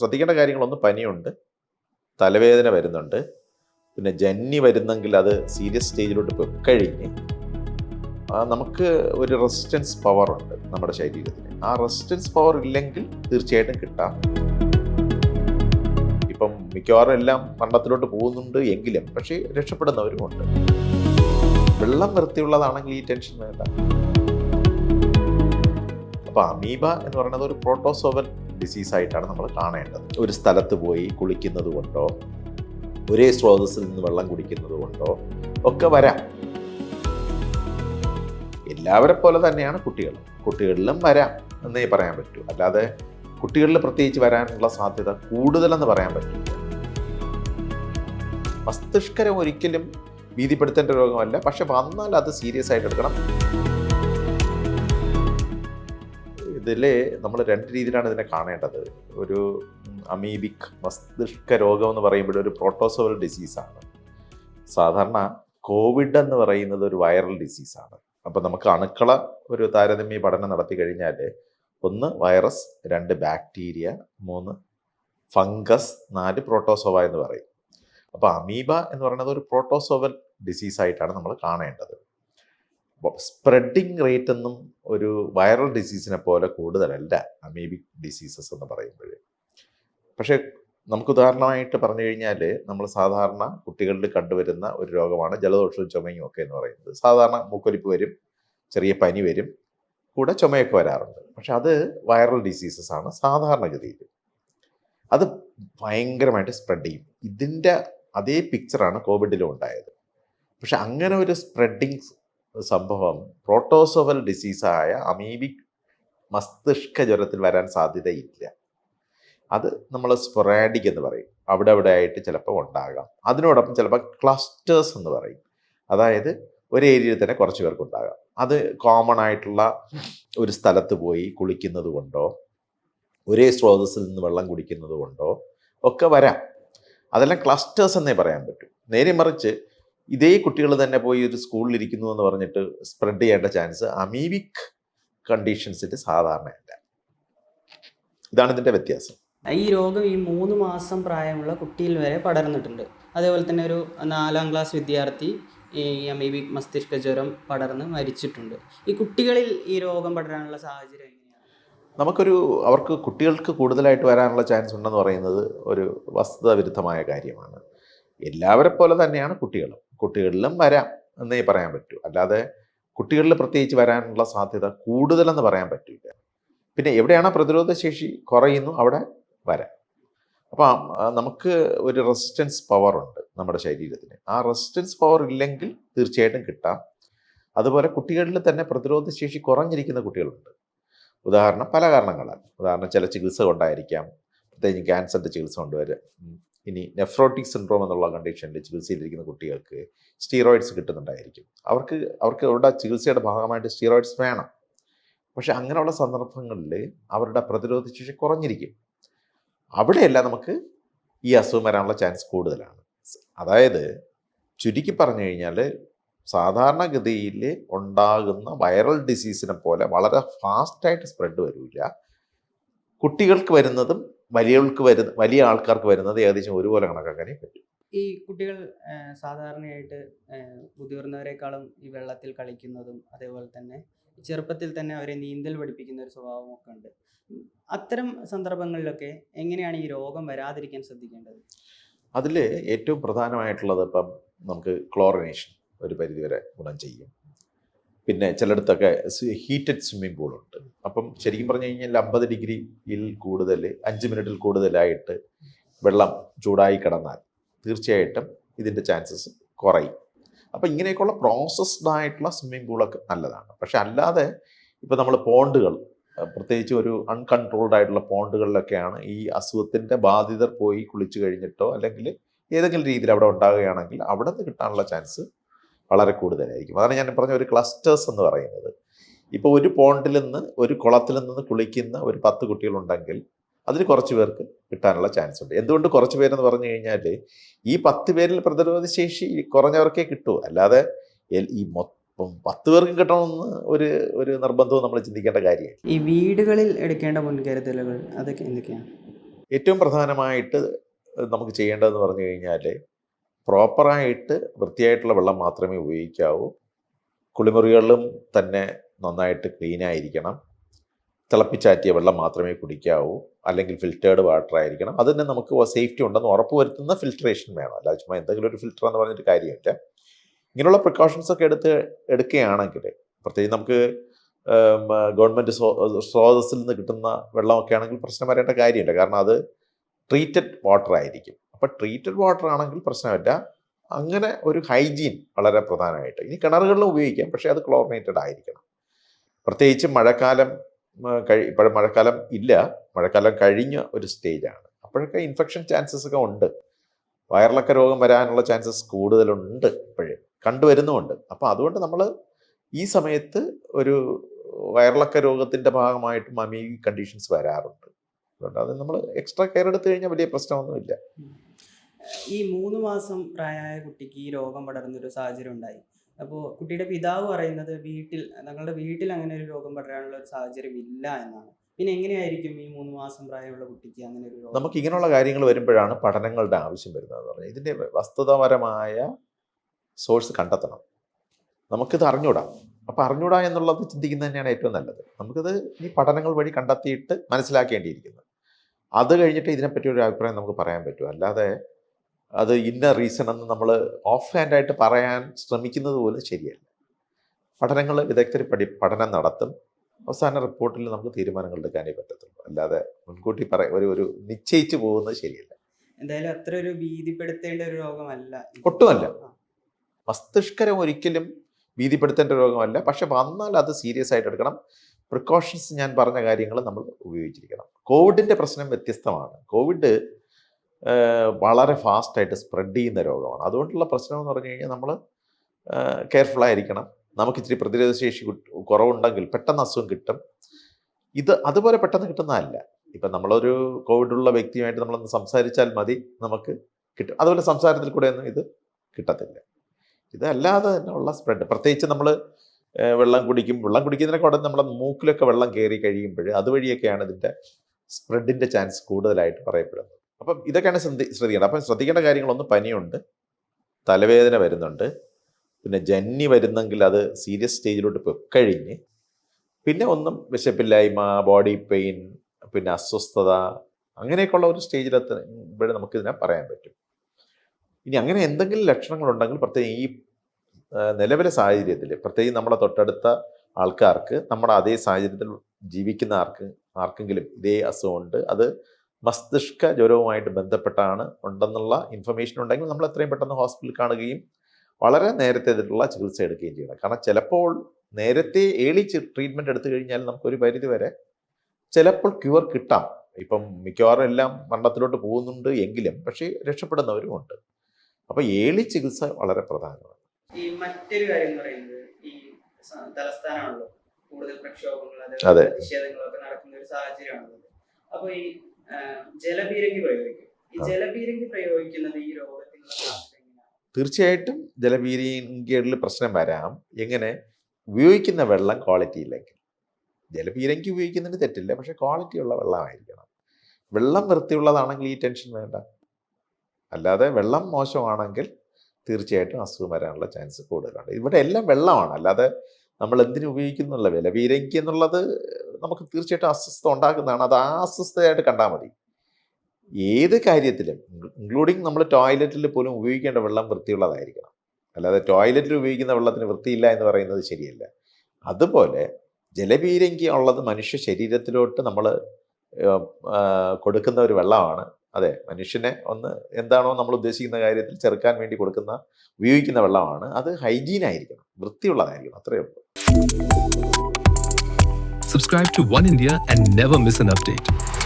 ശ്രദ്ധിക്കേണ്ട കാര്യങ്ങളൊന്ന് പനിയുണ്ട്. തലവേദന വരുന്നുണ്ട്. പിന്നെ ജന്നി വരുന്നെങ്കിൽ അത് സീരിയസ് സ്റ്റേജിലോട്ട് പൊക്കഴിഞ്ഞ് നമുക്ക് ഒരു റെസിസ്റ്റൻസ് പവർ ഉണ്ട് നമ്മുടെ ശരീരത്തിന്. ആ റെസിസ്റ്റൻസ് പവർ ഇല്ലെങ്കിൽ തീർച്ചയായിട്ടും കിട്ടാം. ഇപ്പം മിക്കവാറും എല്ലാം മരണത്തിലോട്ട് പോകുന്നുണ്ട് എങ്കിലും പക്ഷേ രക്ഷപ്പെടുന്നവരും ഉണ്ട്. വെള്ളം വൃത്തിയുള്ളതാണെങ്കിൽ ഈ ടെൻഷൻ വേണ്ട. അപ്പൊ അമീബ എന്ന് പറയുന്നത് ഒരു പ്രോട്ടോസോവൽ ഡിസീസ് ആയിട്ടാണ് നമ്മൾ കാണേണ്ടത്. ഒരു സ്ഥലത്ത് പോയി കുളിക്കുന്നത് കൊണ്ടോ ഒരേ സ്രോതസ്സിൽ നിന്ന് വെള്ളം കുടിക്കുന്നത് കൊണ്ടോ ഒക്കെ വരാം. എല്ലാവരെ പോലെ തന്നെയാണ് കുട്ടികൾ കുട്ടികളിലും വരാം എന്നേ പറയാൻ പറ്റൂ. അല്ലാതെ കുട്ടികളിൽ പ്രത്യേകിച്ച് വരാനുള്ള സാധ്യത കൂടുതലെന്ന് പറയാൻ പറ്റില്ല. മസ്തിഷ്കരം ഒരിക്കലും ഭീതിപ്പെടുത്തേണ്ട രോഗമല്ല. പക്ഷെ വന്നാൽ അത് സീരിയസ് ആയിട്ട് എടുക്കണം. ഇതിൽ നമ്മൾ രണ്ട് രീതിയിലാണ് ഇതിനെ കാണേണ്ടത്. ഒരു അമീബിക് മസ്തിഷ്ക രോഗം എന്ന് പറയുമ്പോൾ ഒരു പ്രോട്ടോസോവൽ ഡിസീസാണ് സാധാരണ കോവിഡ് എന്ന് പറയുന്നത് ഒരു വൈറൽ ഡിസീസാണ് അപ്പോൾ നമുക്ക് അണുക്കള ഒരു താരതമ്യ പഠനം നടത്തി കഴിഞ്ഞാൽ ഒന്ന് വൈറസ് രണ്ട് ബാക്ടീരിയ മൂന്ന് ഫംഗസ് നാല് പ്രോട്ടോസോവ എന്ന് പറയും. അപ്പോൾ അമീബ എന്ന് പറയുന്നത് ഒരു പ്രോട്ടോസോവൽ ഡിസീസായിട്ടാണ് നമ്മൾ കാണേണ്ടത്. സ്പ്രെഡിങ് റേറ്റ് ഒന്നും ഒരു വൈറൽ ഡിസീസിനെ പോലെ കൂടുതലല്ല അമീബിക് ഡിസീസസ് എന്ന് പറയുമ്പോൾ പക്ഷേ നമുക്ക് ഉദാഹരണമായിട്ട് പറഞ്ഞു കഴിഞ്ഞാൽ നമ്മൾ സാധാരണ കുട്ടികളിൽ കണ്ടുവരുന്ന ഒരു രോഗമാണ് ജലദോഷവും ചുമയും ഒക്കെ എന്ന് പറയുന്നത്. സാധാരണ മൂക്കൊലിപ്പ് വരും ചെറിയ പനി വരും കൂടെ ചുമയൊക്കെ വരാറുണ്ട്. പക്ഷെ അത് വൈറൽ ഡിസീസസ് ആണ് സാധാരണഗതിയിൽ. അത് ഭയങ്കരമായിട്ട് സ്പ്രെഡ് ചെയ്യും. ഇതിന്റെ അതേ പിക്ചറാണ് കോവിഡിലും ഉണ്ടായത്. പക്ഷെ അങ്ങനെ ഒരു സ്പ്രെഡിങ് സംഭവം. പ്രോട്ടോസോവൽ ഡിസീസായ അമീബിക് മസ്തിഷ്ക ജ്വരത്തിൽ വരാൻ സാധ്യതയില്ല. അത് നമ്മൾ സ്പൊറാഡിക് എന്ന് പറയും. അവിടെ അവിടെ ആയിട്ട് ചിലപ്പോൾ ഉണ്ടാകാം. അതിനോടൊപ്പം ചിലപ്പോൾ ക്ലസ്റ്റേഴ്സ് എന്ന് പറയും. അതായത് ഒരു ഏരിയയിൽ തന്നെ കുറച്ച് പേർക്ക് ഉണ്ടാകാം. അത് കോമൺ ആയിട്ടുള്ള ഒരു സ്ഥലത്ത് പോയി കുളിക്കുന്നത് കൊണ്ടോ ഒരേ സ്രോതസ്സിൽ നിന്ന് വെള്ളം കുടിക്കുന്നത് കൊണ്ടോ ഒക്കെ വരാം. അതെല്ലാം ക്ലസ്റ്റേഴ്സ് എന്നേ പറയാൻ പറ്റും. നേരെ മറിച്ച് ഇതേ കുട്ടികൾ തന്നെ പോയി ഒരു സ്കൂളിൽ ഇരിക്കുന്നു എന്ന് പറഞ്ഞിട്ട് സ്പ്രെഡ് ചെയ്യേണ്ട ചാൻസ് അമീബിക് കണ്ടീഷൻസിൽ സാധാരണയല്ല ഇതാണ് ഇതിന്റെ വ്യത്യാസം. ഈ രോഗം ഈ മൂന്ന് മാസം പ്രായമുള്ള കുട്ടിയിൽ വരെ പടർന്നിട്ടുണ്ട്. അതേപോലെ തന്നെ ഒരു നാലാം ക്ലാസ് വിദ്യാർത്ഥി ഈ അമീബിക് മസ്തിഷ്ക ജ്വരം പടർന്ന് മരിച്ചിട്ടുണ്ട്. ഈ കുട്ടികളിൽ ഈ രോഗം പടരാനുള്ള സാഹചര്യം നമുക്കൊരു അവർക്ക് കുട്ടികൾക്ക് കൂടുതലായിട്ട് വരാനുള്ള ചാൻസ് ഉണ്ടെന്ന് പറയുന്നത് ഒരു വസ്തുത വിരുദ്ധമായ കാര്യമാണ്. എല്ലാവരെ പോലെ തന്നെയാണ് കുട്ടികളും. കുട്ടികളിലും വരാം എന്നേ പറയാൻ പറ്റൂ. അല്ലാതെ കുട്ടികളിൽ പ്രത്യേകിച്ച് വരാനുള്ള സാധ്യത കൂടുതലെന്ന് പറയാൻ പറ്റില്ല. പിന്നെ എവിടെയാണ് പ്രതിരോധ ശേഷി കുറയുന്നു? അവിടെ വരാം. അപ്പോൾ നമുക്ക് ഒരു റെസിസ്റ്റൻസ് പവർ ഉണ്ട് നമ്മുടെ ശരീരത്തിന്. ആ റെസിസ്റ്റൻസ് പവർ ഇല്ലെങ്കിൽ തീർച്ചയായിട്ടും കിട്ടാം. അതുപോലെ കുട്ടികളിൽ തന്നെ പ്രതിരോധ ശേഷി കുറഞ്ഞിരിക്കുന്ന കുട്ടികളുണ്ട്. ഉദാഹരണം പല കാരണങ്ങളാൽ. ഉദാഹരണം ചില ചികിത്സ കൊണ്ടായിരിക്കാം പ്രത്യേകിച്ച് ക്യാൻസറിന്റെ ചികിത്സ കൊണ്ടുവരാം. ഇനി നെഫ്രോട്ടിക് സിൻഡ്രോം എന്നുള്ള കണ്ടീഷനിൽ ചികിത്സയിലിരിക്കുന്ന കുട്ടികൾക്ക് സ്റ്റീറോയിഡ്സ് കിട്ടുന്നുണ്ടായിരിക്കും. അവർക്ക് അവർക്ക് അവരുടെ ചികിത്സയുടെ ഭാഗമായിട്ട് സ്റ്റീറോയിഡ്സ് വേണം. പക്ഷെ അങ്ങനെയുള്ള സന്ദർഭങ്ങളിൽ അവരുടെ പ്രതിരോധ ശേഷി കുറഞ്ഞിരിക്കും. അവിടെയല്ല നമുക്ക് ഈ അസുഖം വരാനുള്ള ചാൻസ് കൂടുതലാണ്. അതായത് ചുരുക്കി പറഞ്ഞു കഴിഞ്ഞാൽ സാധാരണഗതിയിൽ ഉണ്ടാകുന്ന വൈറൽ ഡിസീസിനെ പോലെ വളരെ ഫാസ്റ്റായിട്ട് സ്പ്രെഡ് വരില്ല. കുട്ടികൾക്ക് വരുന്നതും വലിയവർക്ക് വരുന്ന വലിയ ആൾക്കാർക്ക് വരുന്നത് ഏകദേശം ഒരുപോലെ കണക്കാക്കാനേ പറ്റും. ഈ കുട്ടികൾ സാധാരണയായിട്ട് മുതിർന്നവരെക്കാളും ഈ വെള്ളത്തിൽ കളിക്കുന്നതും അതേപോലെ തന്നെ ചെറുപ്പത്തിൽ തന്നെ അവരെ നീന്തൽ പഠിപ്പിക്കുന്ന ഒരു സ്വഭാവമൊക്കെ ഉണ്ട്. അത്തരം സന്ദർഭങ്ങളിലൊക്കെ എങ്ങനെയാണ് ഈ രോഗം വരാതിരിക്കാൻ ശ്രദ്ധിക്കേണ്ടത്? അതിൽ ഏറ്റവും പ്രധാനമായിട്ടുള്ളത് ഇപ്പം നമുക്ക് ക്ലോറിനേഷൻ ഒരു പരിധിവരെ ഗുണം ചെയ്യും. പിന്നെ ചിലയിടത്തൊക്കെ ഹീറ്റഡ് സ്വിമ്മിംഗ് പൂളുണ്ട് അപ്പം ശരിക്കും പറഞ്ഞു കഴിഞ്ഞാൽ അമ്പത് ഡിഗ്രിയിൽ കൂടുതൽ അഞ്ച് മിനിറ്റിൽ കൂടുതലായിട്ട് വെള്ളം ചൂടായി കിടന്നാൽ തീർച്ചയായിട്ടും ഇതിന്റെ ചാൻസസ് കുറയും. അപ്പം ഇങ്ങനെയൊക്കെയുള്ള പ്രോസസ്ഡ് ആയിട്ടുള്ള സ്വിമ്മിംഗ് പൂളൊക്കെ നല്ലതാണ്. പക്ഷെ അല്ലാതെ ഇപ്പോൾ നമ്മൾ പോണ്ടുകൾ പ്രത്യേകിച്ച് ഒരു അൺകൺട്രോൾഡ് ആയിട്ടുള്ള പോണ്ടുകളിലൊക്കെയാണ് ഈ അസുഖത്തിന്റെ ബാധിതർ പോയി കുളിച്ചു കഴിഞ്ഞിട്ടോ അല്ലെങ്കിൽ ഏതെങ്കിലും രീതിയിൽ അവിടെ ഉണ്ടാകുകയാണെങ്കിൽ അവിടെ നിന്ന് കിട്ടാനുള്ള ചാൻസ് വളരെ കൂടുതലായിരിക്കും. അതാണ് ഞാൻ പറഞ്ഞ ഒരു ക്ലസ്റ്റേഴ്സ് എന്ന് പറയുന്നത്. ഇപ്പോൾ ഒരു പോണ്ടിൽ നിന്ന് ഒരു കുളത്തിൽ നിന്ന് കുളിക്കുന്ന ഒരു പത്ത് കുട്ടികളുണ്ടെങ്കിൽ അതിൽ കുറച്ച് പേർക്ക് കിട്ടാനുള്ള ചാൻസ് ഉണ്ട്. എന്തുകൊണ്ട് കുറച്ച് പേരെന്ന് പറഞ്ഞു കഴിഞ്ഞാൽ ഈ പത്ത് പേരിൽ പ്രതിരോധ ശേഷി കുറഞ്ഞവർക്കേ കിട്ടൂ. അല്ലാതെ ഈ മൊത്തം പത്ത് പേർക്ക് കിട്ടണമെന്ന് ഒരു ഒരു നിർബന്ധവും നമ്മൾ ചിന്തിക്കേണ്ട കാര്യമില്ല. ഈ വീടുകളിൽ എടുക്കേണ്ട മുൻകരുതലുകൾ അതൊക്കെ എന്തൊക്കെയാണ്? ഏറ്റവും പ്രധാനമായിട്ട് നമുക്ക് ചെയ്യേണ്ടതെന്ന് പറഞ്ഞു കഴിഞ്ഞാൽ പ്രോപ്പറായിട്ട് വൃത്തിയായിട്ടുള്ള വെള്ളം മാത്രമേ ഉപയോഗിക്കാവൂ. കുളിമുറികളിലും തന്നെ നന്നായിട്ട് ക്ലീൻ ആയിരിക്കണം. തിളപ്പിച്ചാറ്റിയ വെള്ളം മാത്രമേ കുടിക്കാവൂ. അല്ലെങ്കിൽ ഫിൽറ്റേർഡ് വാട്ടർ ആയിരിക്കണം. അതിന് നമുക്ക് സേഫ്റ്റി ഉണ്ടെന്ന് ഉറപ്പ് വരുത്തുന്ന ഫിൽട്രേഷൻ വേണം. അല്ലാതെ ചുമ്മാ എന്തെങ്കിലും ഒരു ഫിൽറ്റർ എന്ന് പറഞ്ഞിട്ട് കാര്യമില്ല. ഇങ്ങനെയുള്ള പ്രിക്കോഷൻസ് ഒക്കെ എടുത്ത് എടുക്കുകയാണെങ്കിൽ പ്രത്യേകിച്ച് നമുക്ക് ഗവൺമെന്റ് സ്രോതസ്സിൽ നിന്ന് കിട്ടുന്ന വെള്ളമൊക്കെ ആണെങ്കിൽ പ്രശ്നം വരേണ്ട കാര്യമില്ല. കാരണം അത് ട്രീറ്റഡ് വാട്ടർ ആയിരിക്കും. അപ്പോൾ ട്രീറ്റഡ് വാട്ടർ ആണെങ്കിൽ പ്രശ്നമില്ല. അങ്ങനെ ഒരു ഹൈജീൻ വളരെ പ്രധാനമായിട്ട്. ഇനി കിണറുകളിലും ഉപയോഗിക്കാം പക്ഷേ അത് ക്ലോറിനേറ്റഡ് ആയിരിക്കണം. പ്രത്യേകിച്ച് മഴക്കാലം കഴി ഇപ്പോഴും മഴക്കാലം ഇല്ല. മഴക്കാലം കഴിഞ്ഞ ഒരു സ്റ്റേജാണ് അപ്പോഴൊക്കെ ഇൻഫെക്ഷൻ ചാൻസസ് ഒക്കെ ഉണ്ട്. വയറിളക്ക രോഗം വരാനുള്ള ചാൻസസ് കൂടുതലുണ്ട് ഇപ്പോഴേ. കണ്ടുവരുന്നുമുണ്ട്. അപ്പോൾ അതുകൊണ്ട് നമ്മൾ ഈ സമയത്ത് ഒരു വയറിളക്ക രോഗത്തിന്റെ ഭാഗമായിട്ട് മമി കണ്ടീഷൻസ് വരാറുണ്ട്. അതുകൊണ്ട് അത് നമ്മൾ എക്സ്ട്രാ കെയർ എടുത്തു കഴിഞ്ഞാൽ വലിയ പ്രശ്നമൊന്നുമില്ല. ഈ മൂന്ന് മാസം പ്രായമായ കുട്ടിക്ക് ഈ രോഗം പടർന്നൊരു സാഹചര്യം ഉണ്ടായി. അപ്പോൾ കുട്ടിയുടെ പിതാവ് പറയുന്നത് വീട്ടിൽ തങ്ങളുടെ വീട്ടിൽ അങ്ങനെ ഒരു രോഗം പടരാനുള്ള ഒരു സാഹചര്യം ഇല്ല എന്നാണ്. പിന്നെ എങ്ങനെയായിരിക്കും ഈ മൂന്ന് മാസം പ്രായമുള്ള കുട്ടിക്ക് അങ്ങനെ ഒരു രോഗം? നമുക്ക് ഇങ്ങനെയുള്ള കാര്യങ്ങൾ വരുമ്പോഴാണ് പഠനങ്ങളുടെ ആവശ്യം വരുന്നത് പറഞ്ഞാൽ ഇതിന്റെ വസ്തുതാപരമായ സോഴ്സ് കണ്ടെത്തണം. നമുക്കിത് അറിഞ്ഞൂടാ. അപ്പം അറിഞ്ഞൂടാ എന്നുള്ളത് ചിന്തിക്കുന്നത് തന്നെയാണ് ഏറ്റവും നല്ലത്. നമുക്കിത് ഈ പഠനങ്ങൾ വഴി കണ്ടെത്തിയിട്ട് മനസ്സിലാക്കേണ്ടിയിരിക്കുന്നത്. അത് കഴിഞ്ഞിട്ട് ഇതിനെപ്പറ്റി ഒരു അഭിപ്രായം നമുക്ക് പറയാൻ പറ്റും. അല്ലാതെ അത് ഇന്ന റീസൺ എന്ന് നമ്മൾ ഓഫ് ഹാൻഡായിട്ട് പറയാൻ ശ്രമിക്കുന്നത് പോലും ശരിയല്ല. പഠനങ്ങൾ വിദഗ്ധർ പഠി പഠനം നടത്തും. അവസാന റിപ്പോർട്ടിൽ നമുക്ക് തീരുമാനങ്ങൾ എടുക്കാനേ പറ്റത്തുള്ളൂ. അല്ലാതെ മുൻകൂട്ടി പറ ഒരു ഒരു നിശ്ചയിച്ച് പോകുന്നത് ശരിയല്ല. എന്തായാലും അത്ര ഒരു ഭീതിപ്പെടുത്തേണ്ട ഒരു രോഗമല്ല. ഒട്ടുമല്ല. മസ്തിഷ്കരം ഒരിക്കലും ഭീതിപ്പെടുത്തേണ്ട രോഗമല്ല. പക്ഷെ വന്നാൽ അത് സീരിയസ് ആയിട്ട് എടുക്കണം. പ്രിക്കോഷൻസ് ഞാൻ പറഞ്ഞ കാര്യങ്ങൾ നമ്മൾ ഉപയോഗിച്ചിരിക്കണം. കോവിഡിന്റെ പ്രശ്നം വ്യത്യസ്തമാണ്. കോവിഡ് വളരെ ഫാസ്റ്റായിട്ട് സ്പ്രെഡ് ചെയ്യുന്ന രോഗമാണ്. അതുകൊണ്ടുള്ള പ്രശ്നം എന്ന് പറഞ്ഞു കഴിഞ്ഞാൽ നമ്മൾ കെയർഫുൾ ആയിരിക്കണം. നമുക്ക് ഇച്ചിരി പ്രതിരോധശേഷി ശേഷി കുറവുണ്ടെങ്കിൽ പെട്ടെന്ന് അസുഖം കിട്ടും. ഇത് അതുപോലെ പെട്ടെന്ന് കിട്ടുന്നതല്ല ഇപ്പം നമ്മളൊരു കോവിഡുള്ള വ്യക്തിയുമായിട്ട് നമ്മളൊന്ന് സംസാരിച്ചാൽ മതി. നമുക്ക് കിട്ടും. അതുപോലെ സംസാരത്തിൽ കൂടെ ഒന്നും ഇത് കിട്ടത്തില്ല. ഇതല്ലാതെ തന്നെ ഉള്ള സ്പ്രെഡ് പ്രത്യേകിച്ച് നമ്മൾ വെള്ളം കുടിക്കും. വെള്ളം കുടിക്കുന്നതിനൊക്കെ ഉടനെ നമ്മുടെ മൂക്കിലൊക്കെ വെള്ളം കയറി കഴിയുമ്പോൾ അതുവഴിയൊക്കെയാണ് ഇതിന്റെ സ്പ്രെഡിന്റെ ചാൻസ് കൂടുതലായിട്ട് പറയപ്പെടുന്നത്. അപ്പം ഇതൊക്കെയാണ് ശ്രദ്ധി ശ്രദ്ധിക്കേണ്ടത്. അപ്പം ശ്രദ്ധിക്കേണ്ട കാര്യങ്ങളൊന്ന് പനിയുണ്ട്. തലവേദന വരുന്നുണ്ട്. പിന്നെ ജന്നി വരുന്നെങ്കിൽ അത് സീരിയസ് സ്റ്റേജിലോട്ട് കഴിഞ്ഞ് പിന്നെ ഒന്നും വിശപ്പില്ലായ്മ ബോഡി പെയിൻ പിന്നെ അസ്വസ്ഥത അങ്ങനെയൊക്കെയുള്ള ഒരു സ്റ്റേജിലെത്തുമ്പോഴേ നമുക്കിതിനെ പറയാൻ പറ്റും. ഇനി അങ്ങനെ എന്തെങ്കിലും ലക്ഷണങ്ങളുണ്ടെങ്കിൽ പ്രത്യേകം ഈ നിലവിലെ സാഹചര്യത്തിൽ പ്രത്യേകിച്ച് നമ്മളെ തൊട്ടടുത്ത ആൾക്കാർക്ക് നമ്മുടെ അതേ സാഹചര്യത്തിൽ ജീവിക്കുന്ന ആർക്ക് ആർക്കെങ്കിലും ഇതേ അസുഖമുണ്ട് അത് മസ്തിഷ്ക ജ്വരവുമായിട്ട് ബന്ധപ്പെട്ടാണ് ഉണ്ടെന്നുള്ള ഇൻഫർമേഷൻ ഉണ്ടെങ്കിൽ നമ്മൾ എത്രയും പെട്ടെന്ന് ഹോസ്പിറ്റലിൽ കാണുകയും വളരെ നേരത്തെ ഇതിലുള്ള ചികിത്സ എടുക്കുകയും ചെയ്യണം. കാരണം ചിലപ്പോൾ നേരത്തെ ഏളി ട്രീറ്റ്മെന്റ് എടുത്തു കഴിഞ്ഞാൽ നമുക്കൊരു പരിധി വരെ ചിലപ്പോൾ ക്യൂർ കിട്ടാം. ഇപ്പം മിക്കവാറും എല്ലാം മരണത്തിലോട്ട് പോകുന്നുണ്ട് എങ്കിലും പക്ഷേ രക്ഷപ്പെടുന്നവരും ഉണ്ട്. അപ്പോൾ ഏളി ചികിത്സ വളരെ പ്രധാനമാണ്. ഈ മറ്റൊരു കാര്യം എന്ന് പറയുന്നത് ഈ തലസ്ഥാനമാണല്ലോ. കൂടുതൽ പ്രക്ഷോഭങ്ങൾ അതെ. പ്രതിഷേധങ്ങളൊക്കെ നടക്കുന്ന ഒരു സാഹചര്യമാണുള്ളത് അപ്പൊ ഈ ജലപീരങ്കി പ്രയോഗിക്കും. ഈ. ജലപീരങ്കി പ്രയോഗിക്കുന്നത് ഈ രോഗത്തിനുള്ള തീർച്ചയായിട്ടും ജലപീരങ്കികളിൽ പ്രശ്നം വരാം. എങ്ങനെ? ഉപയോഗിക്കുന്ന വെള്ളം ക്വാളിറ്റി ഇല്ലെങ്കിൽ ജലപീരങ്കി ഉപയോഗിക്കുന്നതിന് തെറ്റില്ല പക്ഷെ ക്വാളിറ്റി ഉള്ള വെള്ളമായിരിക്കണം. വെള്ളം വൃത്തിയുള്ളതാണെങ്കിൽ ഈ ടെൻഷൻ വേണ്ട. അല്ലാതെ വെള്ളം മോശമാണെങ്കിൽ തീർച്ചയായിട്ടും അസുഖം വരാനുള്ള ചാൻസ് കൂടുതലാണ് ഇവിടെ എല്ലാം വെള്ളമാണ്. അല്ലാതെ നമ്മൾ എന്തിനു ഉപയോഗിക്കുന്നുള്ള വീരങ്കി എന്നുള്ളത് നമുക്ക് തീർച്ചയായിട്ടും അസ്വസ്ഥത ഉണ്ടാക്കുന്നതാണ്. അത് ആ അസ്വസ്ഥതയായിട്ട് കണ്ടാൽ മതി. ഏത് കാര്യത്തിലും ഇൻക്ലൂഡിങ് നമ്മൾ ടോയ്ലറ്റിൽ പോലും ഉപയോഗിക്കേണ്ട വെള്ളം വൃത്തിയുള്ളതായിരിക്കണം. അല്ലാതെ ടോയ്ലറ്റിൽ ഉപയോഗിക്കുന്ന വെള്ളത്തിന് വൃത്തിയില്ല എന്ന് പറയുന്നത് ശരിയല്ല. അതുപോലെ ജലപീരങ്കി ഉള്ളത് മനുഷ്യ ശരീരത്തിലോട്ട് നമ്മൾ കൊടുക്കുന്ന ഒരു വെള്ളമാണ്. അതെ മനുഷ്യനെ ഒന്ന് എന്താണോ നമ്മൾ ഉദ്ദേശിക്കുന്ന കാര്യത്തിൽ ചെറുക്കാൻ വേണ്ടി കൊടുക്കുന്ന ഉപയോഗിക്കുന്ന വെള്ളമാണ്. അത് ഹൈജീൻ ആയിരിക്കണം. വൃത്തിയുള്ളതായിരിക്കണം. അത്രയേ ഉള്ളൂ. Subscribe to one India and never miss an update.